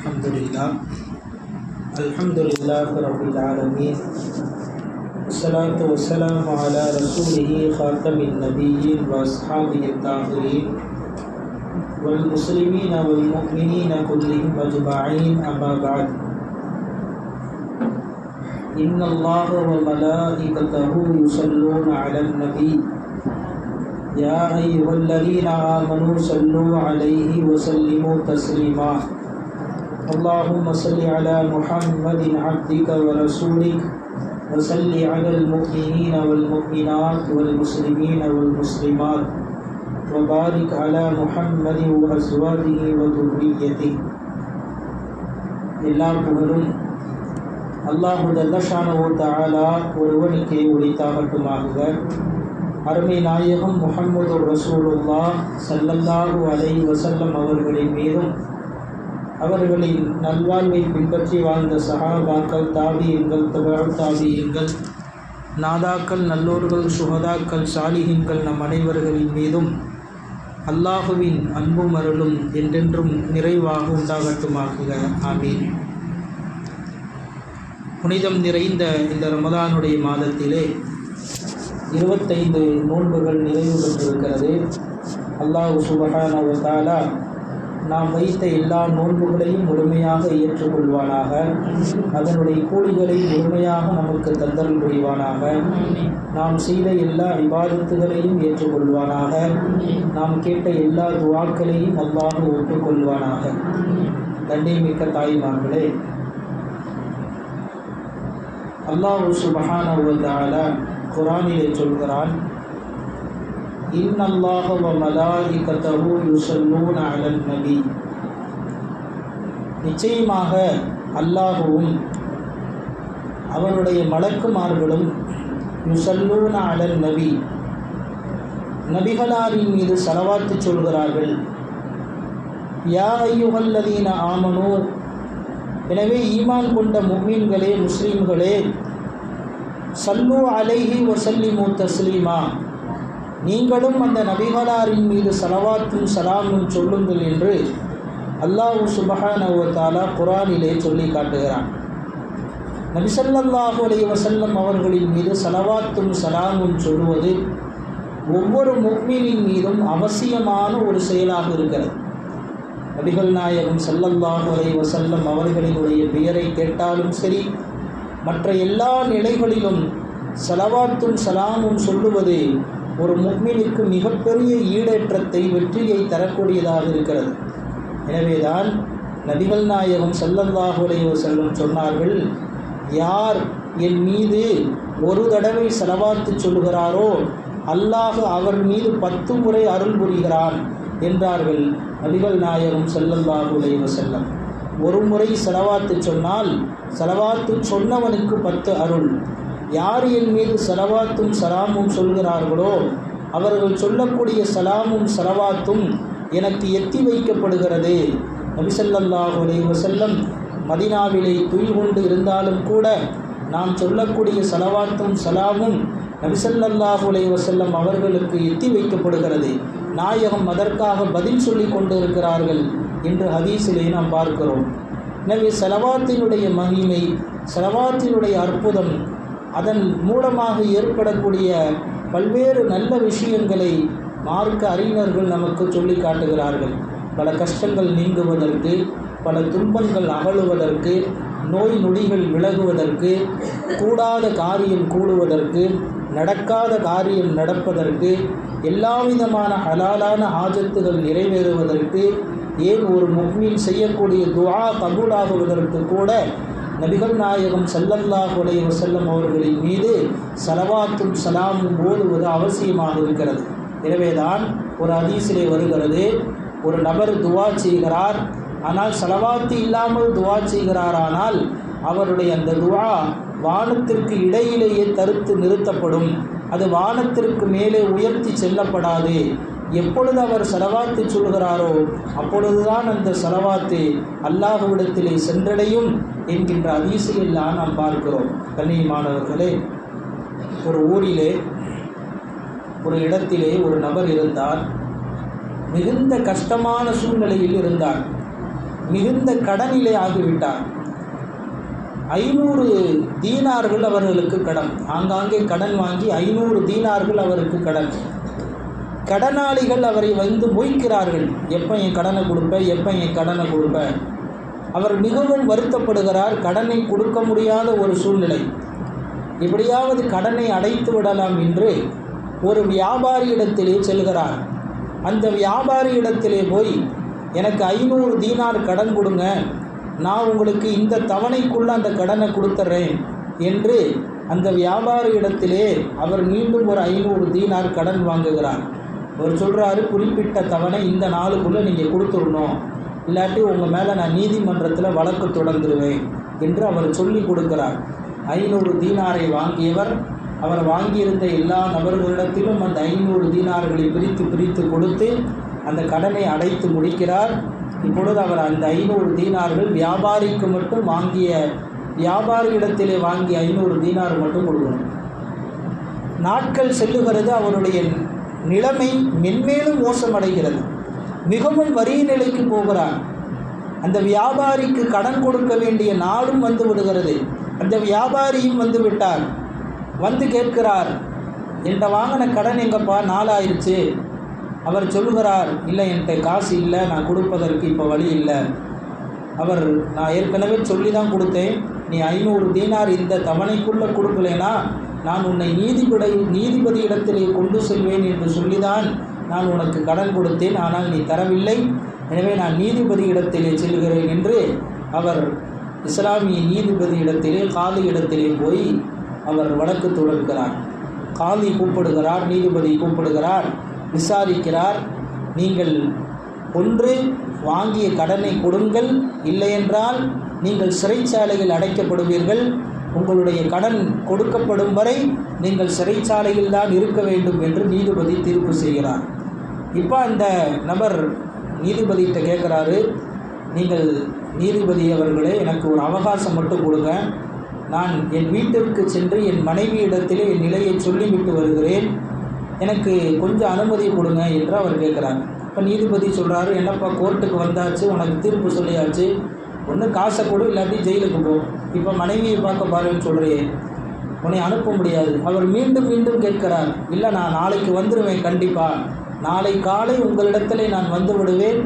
الحمد للہ الحمد للہ رب العالمین. الصلاۃ والسلام علی رسول خاتم النبی واصحاب الطاہرین. والمسلمین والمؤمنین كلهم اجمعین، اما بعد. ان اللہ وملائکته یصلون علی النبی. یا ایہا الذین آمنوا صلوا علیہ وسلموا تسلیما. اللهم صل على محمد عبدك ورسولك وصل على المؤمنين والمؤمنات والمسلمين والمسلمات وبارك على محمد وأزواجه وذريته எல்லா புகழும் அல்லாஹு தல்லஷானோ தாலா ஒருவனுக்கே உரித்தாகட்டுமாக அருமை நாயகம் முஹம்மது ரசூலுல்லா சல்லல்லாஹு அலை வசல்லம் அவர்களின் மீதும் அவர்களின் நல்வாழ்வை பின்பற்றி வாழ்ந்த சஹாபாக்கள் தாபியங்கள் தபால் தாபியங்கள் நாதாக்கள் நல்லோர்கள் சுகதாக்கள் சாலிகங்கள் நம் அனைவர்களின் மீதும் அல்லாஹுவின் அன்பும் அருளும் என்றென்றும் நிறைவாக உண்டாகட்டுமாக ஆமீன். புனிதம் நிறைந்த இந்த ரமதானுடைய மாதத்திலே இருபத்தைந்து நோன்புகள் நிறைவு பெற்றிருக்கிறது அல்லாஹ் சுபஹான தாலா நாம் வைத்த எல்லா நோன்புகளையும் முழுமையாக ஏற்றுக்கொள்வானாக. அதனுடைய கூலிகளை முழுமையாக நமக்கு தந்தல் புரிவானாக. நாம் செய்த எல்லா விவாதத்துகளையும் ஏற்றுக்கொள்வானாக. நாம் கேட்ட எல்லா துவாக்களையும் அல்லாஹ் ஒப்புக்கொள்வானாக. தண்டைமிக்க தாய்மார்களே அல்லாஹ் சுபஹான குரானிலே சொல்கிறான் இன்னல்லாஹ الله وملائكته يصلون على நபி. நிச்சயமாக அல்லாஹுவும் அவனுடைய மலக்குமார்களும் யுசல்லூன அலன் நபி. நபிகளாரின் மீது செலவாத்து சொல்கிறார்கள். யா ஐயுகல்லதீன ஆமனோ. எனவே ஈமான் கொண்ட மும்மீன்களே முஸ்லீம்களே சல்லு அலைஹி வசல்லிமு தஸ்லீமா. நீங்களும் அந்த நபிகளாரின் மீது சலவாத்தும் சலாமும் சொல்லுங்கள் என்று அல்லாஹூ சுபஹானவத்தாலா குரானிலே சொல்லி காட்டுகிறான். நபிசல்லாஹு அலி வசல்லம் அவர்களின் மீது சலவாத்தும் சலாமும் சொல்லுவது ஒவ்வொரு முக்மீனின் மீதும் அவசியமான ஒரு செயலாக இருக்கிறது. நபிகள் நாயகம் சல்லல்லாஹு அலை வசல்லம் அவர்களினுடைய பெயரை கேட்டாலும் சரி மற்ற எல்லா நிலைகளிலும் சலவாத்தும் சலாமும் சொல்லுவது ஒரு முக்மினுக்கு மிகப்பெரிய ஈடேற்றத்தை வெற்றியை தரக்கூடியதாக இருக்கிறது. எனவேதான் நபிகள் நாயகம் செல்லந்தாகுடைய செல்லும் சொன்னார்கள் யார் என் மீது ஒரு தடவை செலவாத்து சொல்கிறாரோ அல்லாஹ் அவர் மீது பத்து முறை அருள் புரிகிறான் என்றார்கள் நபிகள் நாயகம் செல்லல்லாஹு செல்லம் ஒரு முறை செலவாத்து சொன்னால் செலவாத்து சொன்னவனுக்கு பத்து அருள். யார் என் மீது செலவாத்தும் சலாமும் சொல்கிறார்களோ அவர்கள் சொல்லக்கூடிய சலாமும் சலவாத்தும் எனக்கு எத்தி வைக்கப்படுகிறது. நபிசல்லாஹு அலைஹி வஸல்லம் மதினாவிலே துயில் கொண்டு இருந்தாலும் கூட நாம் சொல்லக்கூடிய சலவாத்தும் சலாமும் நபிசல்லாஹு அலைஹி வஸல்லம் அவர்களுக்கு எத்தி வைக்கப்படுகிறது. நாயகம் அதற்காக பதில் சொல்லி கொண்டு இருக்கிறார்கள் என்று ஹதீஸிலே நாம் பார்க்கிறோம். எனவே செலவாத்தினுடைய மகிமை செலவாத்தினுடைய அற்புதம் அதன் மூலமாக ஏற்படக்கூடிய பல்வேறு நல்ல விஷயங்களை மார்க்க அறிஞர்கள் நமக்கு சொல்லி காட்டுகிறார்கள். பல கஷ்டங்கள் நீங்குவதற்கு பல துன்பங்கள் அகழுவதற்கு நோய் நொடிகள் விலகுவதற்கு கூடாத காரியம் கூடுவதற்கு நடக்காத காரியம் நடப்பதற்கு எல்லா விதமான ஹலாலான ஆஜத்துகள் நிறைவேறுவதற்கு ஏன் ஒரு முக்மீன் செய்யக்கூடிய துவா கபூலாகுவதற்கு கூட நபிகள் நாயகம் சல்லல்லாஹ் உடைய வசல்லம் அவர்களின் மீது சலவாத்தும் சலாமும் ஓடுவது அவசியமாக இருக்கிறது. எனவேதான் ஒரு அதீசிலே வருகிறது ஒரு நபர் துவா செய்கிறார் ஆனால் சலவாத்து இல்லாமல் துவா செய்கிறாரானால் அவருடைய அந்த துவா வானத்திற்கு இடையிலேயே தடுத்து நிறுத்தப்படும். அது வானத்திற்கு மேலே உயர்த்தி செல்லப்படாது. எப்பொழுது அவர் செலவாத்து சொல்கிறாரோ அப்பொழுதுதான் அந்த செலவாத்து அல்லாஹுவிடத்திலே சென்றடையும் என்கின்ற அதிசயெல்லாம் நாம் பார்க்கிறோம். கண்ணியமானவர்களே ஒரு ஊரிலே ஒரு இடத்திலே ஒரு நபர் இருந்தார். மிகுந்த கஷ்டமான சூழ்நிலையில் இருந்தார். மிகுந்த கடனிலே ஆகிவிட்டார். ஐநூறு தீனார்கள் அவர்களுக்கு கடன். ஆங்காங்கே கடன் வாங்கி ஐநூறு தீனார்கள் அவருக்கு கடன். கடனாளிகள் அவரை வந்து மொய்க்கிறார்கள். எப்போ என் கடனை கொடுப்ப? எப்போ என் கடனை கொடுப்ப? அவர் மிகவும் வருத்தப்படுகிறார். கடனை கொடுக்க முடியாத ஒரு சூழ்நிலை. எப்படியாவது கடனை அடைத்து விடலாம் என்று ஒரு வியாபாரியிடத்திலே செல்கிறார். அந்த வியாபாரியிடத்திலே போய் எனக்கு ஐநூறு தீனார் கடன் கொடுங்க. நான் உங்களுக்கு இந்த தவணைக்குள்ளே அந்த கடனை கொடுத்துட்றேன் என்று அந்த வியாபாரியிடத்திலே அவர் மீண்டும் ஒரு ஐநூறு தீனார் கடன் வாங்குகிறார். அவர் சொல்கிறாரு குறிப்பிட்ட தவணை இந்த நாளுக்குள்ளே நீங்கள் கொடுத்துடணும். இல்லாட்டி உங்கள் மேலே நான் நீதிமன்றத்தில் வழக்கு தொடர்ந்துருவேன் என்று அவர் சொல்லி கொடுக்கிறார். ஐநூறு தீனாரை வாங்கியவர் அவர் வாங்கியிருந்த எல்லா நபர்களிடத்திலும் அந்த ஐநூறு தீனார்களை பிரித்து பிரித்து கொடுத்து அந்த கடனை அடைத்து முடிக்கிறார். இப்பொழுது அவர் அந்த ஐநூறு தீனார்கள் வியாபாரிக்கு மட்டும் வாங்கிய வியாபாரியிடத்திலே வாங்கிய ஐநூறு தீனார் மட்டும் கொடுக்கணும். நாட்கள் செல்லுகிறது அவருடைய நிலைமை மென்மேலும் மோசமடைகிறது. மிகவும் வரிய நிலைக்கு போகிறார் அந்த வியாபாரிக்கு கடன் கொடுக்க வேண்டிய நாளும் வந்து விடுகிறது. அந்த வியாபாரியும் வந்து விட்டார் வந்து கேட்கிறார் என்கிட்ட வாங்கின கடன் எங்கப்பா? நாளாயிருச்சு அவர் சொல்கிறார் இல்லை என்கிட்ட காசு இல்லை. நான் கொடுப்பதற்கு இப்போ வழி இல்லை. அவர் நான் ஏற்கனவே சொல்லி தான் கொடுத்தேன். நீ ஐநூறு தீனார் இந்த தவணைக்குள்ளே கொடுக்கலைன்னா நான் உன்னை நீதிபதி நீதிபதி இடத்திலே கொண்டு செல்வேன் என்று சொல்லிதான் நான் உனக்கு கடன் கொடுத்தேன். ஆனால் நீ தரவில்லை. எனவே நான் நீதிபதி இடத்திலே செல்கிறேன் என்று அவர் இஸ்லாமிய நீதிபதி இடத்திலே காலி இடத்திலே போய் அவர் வழக்கு தொடர்கிறார் காலி கூப்பிடுகிறார் நீதிபதி கூப்பிடுகிறார் விசாரிக்கிறார். நீங்கள் ஒன்று வாங்கிய கடனை கொடுங்கள். இல்லையென்றால் நீங்கள் சிறைச்சாலையில் அடைக்கப்படுவீர்கள். உங்களுடைய கடன் கொடுக்கப்படும் வரை நீங்கள் சிறைச்சாலையில் தான் இருக்க வேண்டும் என்று நீதிபதி தீர்ப்பு செய்கிறார். இப்போ அந்த நபர் நீதிபதிகிட்ட கேட்குறாரு நீங்கள் நீதிபதி அவர்களே எனக்கு ஒரு அவகாசம் மட்டும் கொடுங்க. நான் என் வீட்டிற்கு சென்று என் மனைவியிடத்திலே என் நிலையை சொல்லிவிட்டு வருகிறேன். எனக்கு கொஞ்சம் அனுமதி கொடுங்க என்று அவர் கேட்குறாங்க இப்போ நீதிபதி சொல்கிறாரு என்னப்பா கோர்ட்டுக்கு வந்தாச்சு உனக்கு தீர்ப்பு சொல்லியாச்சு. ஒன்று காசை கொடு இல்லாட்டி ஜெயிலுக்கு போ இப்போ மனைவியை பார்க்க பாருன்னு சொல்கிறியே உன்னை அனுப்ப முடியாது. அவர் மீண்டும் மீண்டும் கேட்கிறார். இல்லை நான் நாளைக்கு வந்துடுவேன் கண்டிப்பாக நாளை காலை உங்களிடத்திலே நான் வந்து விடுவேன்.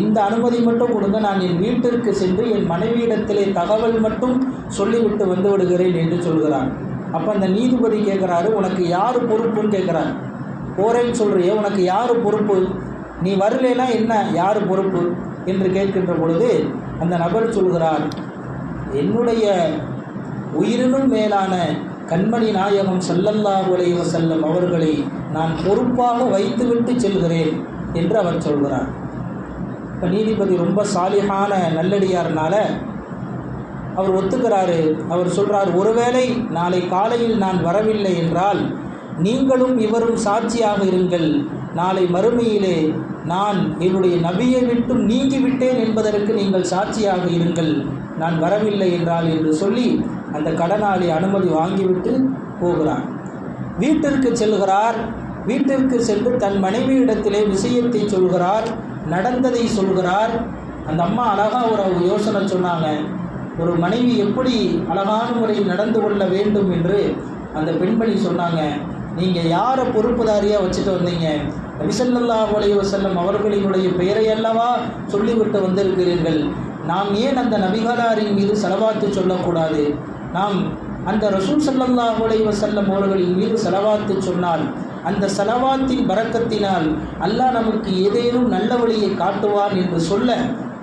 இந்த அனுமதி மட்டும் கொடுங்க. நான் என் வீட்டிற்கு சென்று என் மனைவியிடத்திலே தகவல் மட்டும் சொல்லிவிட்டு வந்து விடுகிறேன் என்று சொல்கிறான். அப்போ அந்த நீதிபதி கேட்குறாரு உனக்கு யார் பொறுப்புன்னு கேட்குறாரு. போறேன்னு சொல்கிறியே உனக்கு யார் பொறுப்பு? நீ வரலேனா என்ன? யார் பொறுப்பு? என்று கேட்கின்ற பொழுது அந்த நபர் சொல்கிறார் என்னுடைய உயிரினும் மேலான கண்மணி நாயகம் செல்லல்லா அலைஹி செல்லும் அவர்களை நான் பொறுப்பாக வைத்துவிட்டு செல்கிறேன் என்று அவர் சொல்கிறார். இப்போ நீதிபதி ரொம்ப சாலிகான நல்லடியார்னால அவர் ஒத்துக்கிறாரு. அவர் சொல்கிறார் ஒருவேளை நாளை காலையில் நான் வரவில்லை என்றால் நீங்களும் இவரும் சாட்சியாக இருங்கள். நாளை மறுமையிலே நான் என்னுடைய நபியை விட்டும் நீங்கிவிட்டேன் என்பதற்கு நீங்கள் சாட்சியாக இருங்கள். நான் வரவில்லை என்றால் என்று சொல்லி அந்த கடனாளி அனுமதி வாங்கிவிட்டு போகிறான். வீட்டிற்கு செல்கிறார். வீட்டிற்கு சென்று தன் மனைவியிடத்திலே விஷயத்தை சொல்கிறார் நடந்ததை சொல்கிறார். அந்த அம்மா அழகா ஒரு யோசனை சொன்னாங்க. ஒரு மனைவி எப்படி அழகான முறையில் நடந்து கொள்ள வேண்டும் என்று அந்த பெண்மணி சொன்னாங்க. நீங்கள் யாரை பொறுப்புதாரியாக வச்சுட்டு வந்தீங்க? நபிசல்லா அலைஹி வசல்லம் அவர்களினுடைய பெயரை அல்லவா சொல்லிவிட்டு வந்திருக்கிறீர்கள். நாம் ஏன் அந்த நபிகளாரின் மீது செலவாத்து சொல்லக்கூடாது? நாம் அந்த ரசூல் சல்லல்லா அலைஹி வசல்லம் அவர்களின் மீது செலவாத்து சொன்னால் அந்த செலவாத்தின் பறக்கத்தினால் அல்லாஹ் நமக்கு ஏதேனும் நல்ல வழியை காட்டுவான் என்று சொல்ல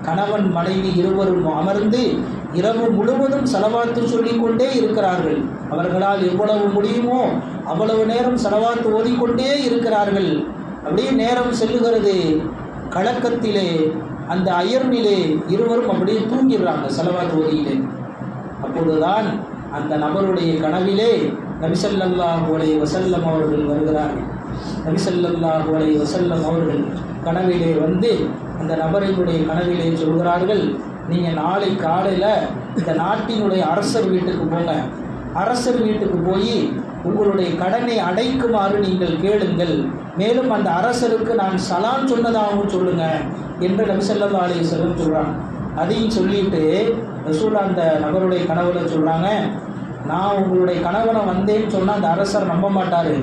கணவன் மனைவி இருவரும் அமர்ந்து இரவு முழுவதும் செலவாத்து சொல்லிக்கொண்டே இருக்கிறார்கள். அவர்களால் எவ்வளவு முடியுமோ அவ்வளவு நேரம் செலவாத்து ஓதிக்கொண்டே இருக்கிறார்கள். அப்படியே நேரம் செல்லுகிறது. கலக்கத்திலே அந்த அயர்நிலே இருவரும் அப்படியே தூங்கிடுறாங்க செலவா ஓதியிலே. அப்பொழுதுதான் அந்த நபருடைய கனவிலே நபிசல்லாஹு அலை வசல்லம் அவர்கள் வருகிறார்கள். நபிசல்லாஹு அலை வசல்லம் அவர்கள் கனவிலே வந்து அந்த நபரினுடைய கனவிலே சொல்கிறார்கள் நீங்கள் நாளை காலையில் இந்த நாட்டினுடைய அரசர் வீட்டுக்கு போங்க. அரசர் வீட்டுக்கு போய் உங்களுடைய கடனை அடைக்குமாறு நீங்கள் கேளுங்கள். மேலும் அந்த அரசருக்கு நான் சலான் சொன்னதாகவும் சொல்லுங்க என்று நபிசல்லா அலி செல்லம் சொல்கிறான் அதையும் சொல்லிட்டு ரசூல் அந்த நபருடைய கனவுல சொல்கிறாங்க நான் உங்களுடைய கணவனை வந்தேன்னு சொன்னால் அந்த அரசர் நம்ப மாட்டார்.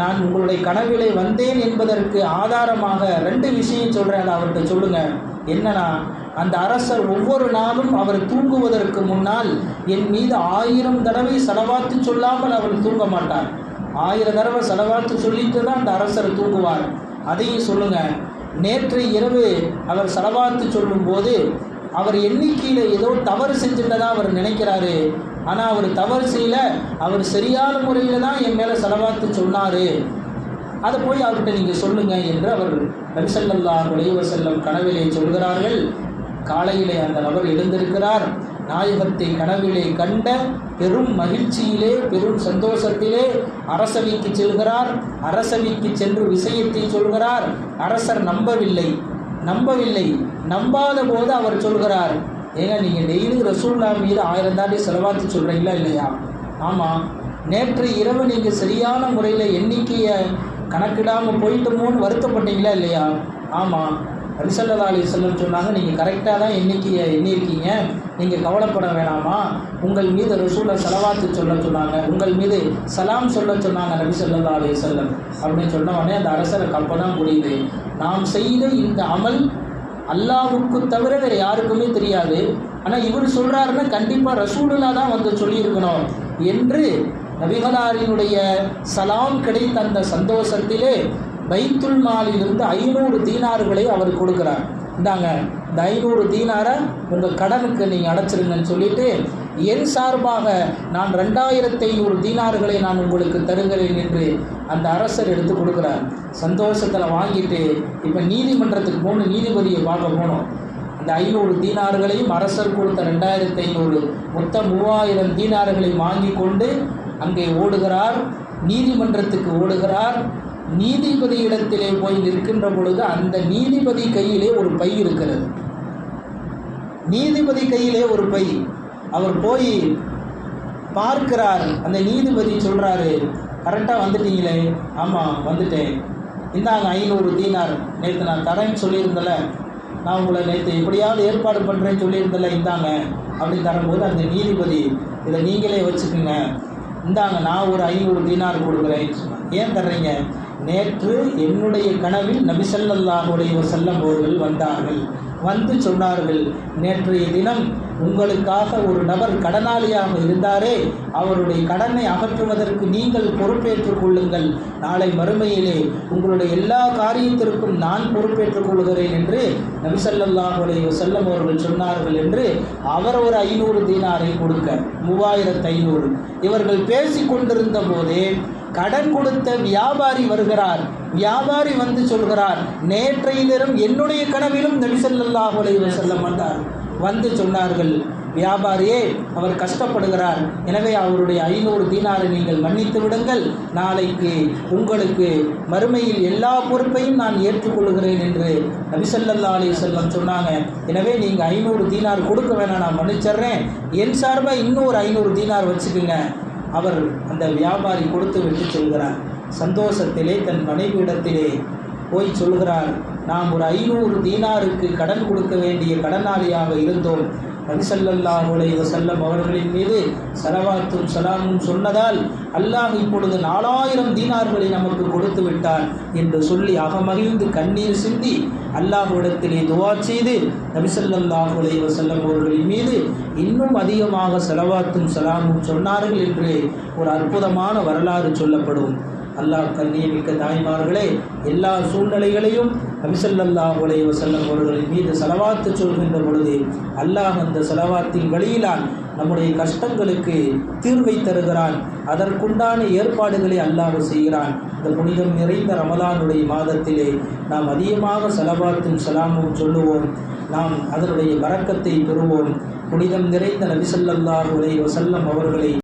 நான் உங்களுடைய கனவிலே வந்தேன் என்பதற்கு ஆதாரமாக ரெண்டு விஷயம் சொல்கிறேன் அதை அவர்கிட்ட சொல்லுங்கள் என்னன்னா அந்த அரசர் ஒவ்வொரு நாளும் அவர் தூங்குவதற்கு முன்னால் என் மீது ஆயிரம் தடவை செலவாத்து சொல்லாமல் அவர் தூங்க மாட்டார். ஆயிரம் தடவை செலவாத்து சொல்லிட்டு தான் அந்த அரசர் தூங்குவார். அதையும் சொல்லுங்க. நேற்று இரவு அவர் செலவாத்து சொல்லும்போது அவர் எண்ணிக்கையில் ஏதோ தவறு செஞ்சுட்டதாக அவர் நினைக்கிறாரு. ஆனால் அவர் தவறு செய்யல. அவர் சரியான முறையில் தான் என் மேலே செலவாத்து சொன்னார். அதை போய் அவர்கிட்ட நீங்கள் சொல்லுங்க என்று அவர் நபிசல்லா உலைவர் செல்லம் கனவிலே சொல்கிறார்கள். காலையிலே அந்த நபர் எழுந்திருக்கிறார். நாயகத்தை கனவிலே கண்ட பெரும் மகிழ்ச்சியிலே பெரும் சந்தோஷத்திலே அரசவைக்கு செல்கிறார். அரசவைக்கு சென்று விஷயத்தை சொல்கிறார். அரசர் நம்பவில்லை. நம்பவில்லை. நம்பாத போது அவர் சொல்கிறார். ஏங்க நீங்கள் டெய்லி ரசூல்லா மீது ஆயிரம் தாண்டி செலவாத்து சொல்கிறீங்களா இல்லையா? ஆமாம் நேற்று இரவு நீங்கள் சரியான முறையில் எண்ணிக்கையை கணக்கிடாமல் போயிட்டோமோன்னு வருத்தப்பட்டீங்களா இல்லையா? ஆமாம் நபிசல்லா அலி செல்லம் சொன்னாங்க நீங்கள் கரெக்டாக தான் எண்ணிக்கையை எண்ணியிருக்கீங்க. நீங்கள் கவலைப்பட வேணாமா? உங்கள் மீது ரசூலை செலவாத்து சொல்ல சொன்னாங்க. உங்கள் மீது சலாம் சொல்ல சொன்னாங்க நபிசல்லா அலி செல்லம் அப்படின்னு சொன்ன உடனே அந்த அரசருக்கு அப்போ தான் புரியுது நாம் செய்த இந்த அமல் அல்லாவுக்கு தவிர வேறு யாருக்குமே தெரியாது. ஆனால் இவர் சொல்கிறாருன்னா கண்டிப்பாக ரசூலுல்லா தான் வந்து சொல்லியிருக்கணும். என்று நபிகளாரினுடைய சலாம் கிடைத்த அந்த சந்தோஷத்திலே பைத்துல் மாலிலிருந்து ஐநூறு தீனாறுகளை அவர் கொடுக்குறார். இந்தாங்க இந்த ஐநூறு தீனாரை உங்கள் கடனுக்கு நீங்கள் அடைச்சிருங்கன்னு சொல்லிட்டு என் சார்பாக நான் ரெண்டாயிரத்தி ஐநூறு தீனார்களை நான் உங்களுக்கு தருகிறேன் என்று அந்த அரசர் எடுத்து கொடுக்குறார். சந்தோஷத்தில் வாங்கிட்டு இப்போ நீதிமன்றத்துக்கு போகணும் நீதிபதியை பார்க்க போனோம். அந்த ஐநூறு தீனார்களையும் அரசர் கொடுத்த ரெண்டாயிரத்தி ஐநூறு மொத்தம் மூவாயிரம் தீனார்களை வாங்கி கொண்டு அங்கே ஓடுகிறார். நீதிமன்றத்துக்கு ஓடுகிறார். நீதிபதியிடத்திலே போய் நிற்கின்ற பொழுது அந்த நீதிபதி கையிலே ஒரு பை இருக்கிறது. நீதிபதி கையிலே ஒரு பை. அவர் போய் பார்க்கிறார். அந்த நீதிபதி சொல்கிறாரு கரெக்டாக வந்துட்டீங்களே. ஆமாம் வந்துட்டேன். இந்தாங்க ஐநூறு தீனார். நேற்று நான் தரேன்னு சொல்லியிருந்தல. நான் உங்களை நேற்று எப்படியாவது ஏற்பாடு பண்ணுறேன்னு சொல்லியிருந்தல இந்தாங்க. அப்படின்னு தரும்போது அந்த நீதிபதி இதை நீங்களே வச்சுக்கோங்க. இந்தாங்க நான் ஒரு ஐநூறு தீனார் கொடுக்குறேன். ஏன் தர்றீங்க? நேற்று என்னுடைய கனவில் நபிசல்லாஹுடைய செல்லம் அவர்கள் வந்தார்கள். வந்து சொன்னார்கள் நேற்றைய தினம் உங்களுக்காக ஒரு நபர் கடனாளியாக இருந்தாரே அவருடைய கடனை அகற்றுவதற்கு நீங்கள் பொறுப்பேற்றுக் கொள்ளுங்கள். நாளை மறுமையிலே உங்களுடைய எல்லா காரியத்திற்கும் நான் பொறுப்பேற்றுக் கொள்கிறேன் என்று நபிசல்லாஹுடைய செல்லம் அவர்கள் சொன்னார்கள் என்று அவர் ஒரு ஐநூறு தீனாரை கொடுக்க மூவாயிரத்து ஐநூறு. இவர்கள் பேசி கொண்டிருந்த போதே கடன் கொடுத்த வியாபாரி வருகிறார். வியாபாரி வந்து சொல்கிறார் நேற்றைய நேரம் என்னுடைய கனவிலும் நபிசல்லாஹ் அலைஹி செல்லம் வந்தார். வந்து சொன்னார்கள் வியாபாரியே அவர் கஷ்டப்படுகிறார். எனவே அவருடைய ஐநூறு தீனாரை நீங்கள் மன்னித்து விடுங்கள். நாளைக்கு உங்களுக்கு மறுமையில் எல்லா பொறுப்பையும் நான் ஏற்றுக்கொள்கிறேன் என்று நபிசல்லா அலி செல்லம் சொன்னாங்க. எனவே நீங்கள் ஐநூறு தீனார் கொடுக்க வேணாம் நான் மன்னிச்சிட்றேன். என் சார்பாக இன்னொரு ஐநூறு தீனார் வச்சுக்கோங்க. அவர் அந்த வியாபாரி கொடுத்து விட்டு செல்கிறார். சந்தோஷத்திலே தன் மனைவியிடத்திலே போய் சொல்கிறார் நாம் ஒரு ஐநூறு தீனாருக்கு கடன் கொடுக்க வேண்டிய கடனாளியாக இருந்தோம். நபிசல்லாஹுலை வசல்லம் அவர்களின் மீது சலவாத்தும் சலாமும் சொன்னதால் அல்லாஹ் இப்பொழுது நாலாயிரம் தீனார்களை நமக்கு கொடுத்து விட்டார் என்று சொல்லி அகமகிழ்ந்து கண்ணீர் சிந்தி அல்லாஹ்விடத்திலே துவா செய்து நபிசல்லாஹுலை வசல்லம் அவர்களின் மீது இன்னும் அதிகமாக செலவாத்தும் சலாமும் சொன்னார்கள் என்று ஒரு அற்புதமான வரலாறு சொல்லப்படும். அல்லாஹ் கண்ணியமிக்க தாய்மார்களே எல்லா சூழ்நிலைகளையும் நபிசல்லா உலை வசல்லம் அவர்களின் மீது செலவாத்து சொல்கின்ற பொழுது அல்லாஹ் அந்த செலவாத்தின் வழியிலான் நம்முடைய கஷ்டங்களுக்கு தீர்வை தருகிறான். அதற்குண்டான ஏற்பாடுகளை அல்லாஹ் செய்கிறான். இந்த புனிதம் நிறைந்த ரமலானுடைய மாதத்திலே நாம் அதிகமாக செலவாத்தும் செலாமும் சொல்லுவோம். நாம் அதனுடைய வரக்கத்தை பெறுவோம். புனிதம் நிறைந்த நபிசல்லாஹ் வசல்லம் அவர்களை